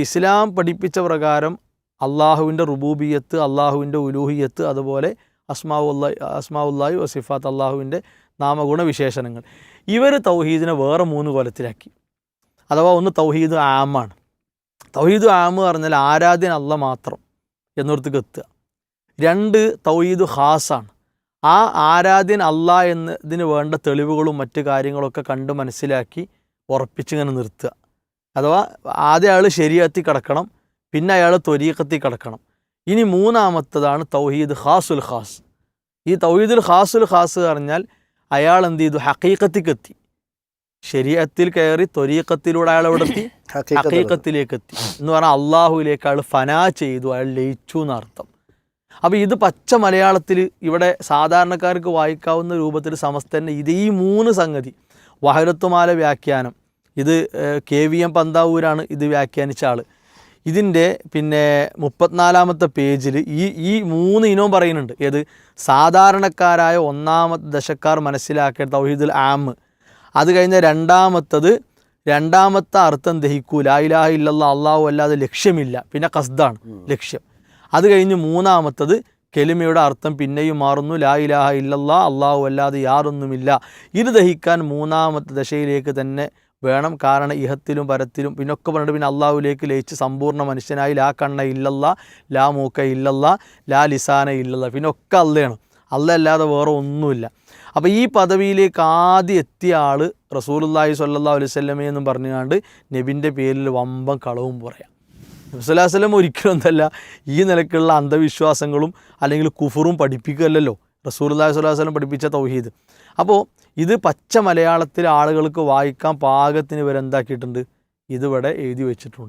ഇസ്ലാം പഠിപ്പിച്ച പ്രകാരം അള്ളാഹുവിന്റെ റുബൂബിയത്ത് അള്ളാഹുവിന്റെ ഉലൂഹിയത്ത് അതുപോലെ അസ്മാവുല്ലാ അസ്മാവുല്ലാഹി വസിഫാത്ത് അള്ളാഹുവിന്റെ നാമഗുണ വിശേഷണങ്ങൾ. ഇവർ തൗഹീദിനെ വേറെ മൂന്ന് കൊലത്തിലാക്കി. അഥവാ ഒന്ന് തൗഹീദ് ആമാണ്. തൗഹീദ് ആമ് പറഞ്ഞാൽ ആരാധ്യൻ അല്ല മാത്രം എന്നിടത്തേക്ക് എത്തുക രണ്ട് തൗഹീദ് ഖാസാണ് ആ ആരാധ്യൻ അല്ല എന്നതിന് വേണ്ട തെളിവുകളും മറ്റു കാര്യങ്ങളൊക്കെ കണ്ട് മനസ്സിലാക്കി ഉറപ്പിച്ചിങ്ങനെ നിർത്തുക. അഥവാ ആദ്യം അയാൾ ശരിയത്തി കിടക്കണം പിന്നെ അയാൾ ത്വരീക്കത്തി കിടക്കണം. ഇനി മൂന്നാമത്തതാണ് തൗഹീദ് ഖാസുൽ ഖാസ്. ഈ തൗഹീദുൽ ഖാസുൽ ഖാസ് പറഞ്ഞാൽ അയാൾ എന്ത് ചെയ്തു? ഹക്കീക്കത്തിക്കെത്തി ശരീരത്തിൽ കയറി ത്വരീക്കത്തിലൂടെ അയാൾ എവിടെ എത്തി. ഹക്കീക്കത്തിലേക്ക് എത്തി. എന്ന് പറഞ്ഞാൽ അള്ളാഹുവിലേക്ക് അയാൾ ഫനാ ചെയ്തു അയാൾ ലയിച്ചു എന്നർത്ഥം. അപ്പോൾ ഇത് പച്ച മലയാളത്തിൽ ഇവിടെ സാധാരണക്കാർക്ക് വായിക്കാവുന്ന രൂപത്തിൽ സമസ്തന്നെ ഇത് ഈ മൂന്ന് സംഗതി. വഹരത്തുമാല വ്യാഖ്യാനം. ഇത് കെ വി എം പന്താവൂരാണ് ഇത് വ്യാഖ്യാനിച്ച ആൾ ഇതിന്റെ പിന്നെ മുപ്പത്തിനാലാമത്തെ പേജിൽ ഈ ഈ മൂന്ന് ഇനവും പറയുന്നുണ്ട്. ഏത്? സാധാരണക്കാരായ ഒന്നാമത്തെ ദശക്കാർ മനസ്സിലാക്കിയ തൗഹീദുൽ ആം. അത് കഴിഞ്ഞ രണ്ടാമത്തത് രണ്ടാമത്തെ അർത്ഥം ദഹിക്കൂ. ലായിലാഹ ഇല്ലല്ല അള്ളാഹു അല്ലാതെ ലക്ഷ്യമില്ല. പിന്നെ കസ്ദാണ് ലക്ഷ്യം. അത് കഴിഞ്ഞ് മൂന്നാമത്തത് കെലിമയുടെ അർത്ഥം പിന്നെയും മാറുന്നു. ലാ ഇലാഹ ഇല്ലല്ല അള്ളാഹു അല്ലാതെ യാതൊന്നുമില്ല. ഇത് ദഹിക്കാൻ മൂന്നാമത്തെ ദശയിലേക്ക് തന്നെ വേണം. കാരണം ഇഹത്തിലും പരത്തിലും പിന്നൊക്കെ പറഞ്ഞിട്ട് പിന്നെ അള്ളാഹുലേക്ക് ലയിച്ച് സമ്പൂർണ മനുഷ്യനായി ലാ കണ്ണ ഇല്ലല്ല ലാ മൂക്ക ഇല്ലല്ല ലാ ലിസാന ഇല്ലല്ല പിന്നെ ഒക്കെ അല്ലയാണ് അല്ല അല്ലാതെ വേറെ ഒന്നുമില്ല. അപ്പോൾ ഈ പദവിയിലേക്ക് ആദ്യം എത്തിയ ആൾ റസൂലുല്ലാഹി സ്വല്ലല്ലാഹു സ്വല്ലാ വസല്ലമ എന്നും പറഞ്ഞുകൊണ്ട് നബിന്റെ പേരിൽ വമ്പം കളവും പറയാം. ഒരിക്കലും എന്തല്ല ഈ നിലക്കുള്ള അന്ധവിശ്വാസങ്ങളും അല്ലെങ്കിൽ കുഫറും പഠിപ്പിക്കുകയല്ലോ അലൈഹി വസല്ലം പഠിപ്പിച്ച തൗഹീദ്. അപ്പോൾ ഇത് പച്ച മലയാളത്തിലെ ആളുകൾക്ക് വായിക്കാൻ പാകത്തിന് ഇവരെന്താക്കിയിട്ടുണ്ട്? ഇതിവിടെ എഴുതി വെച്ചിട്ടുണ്ട്.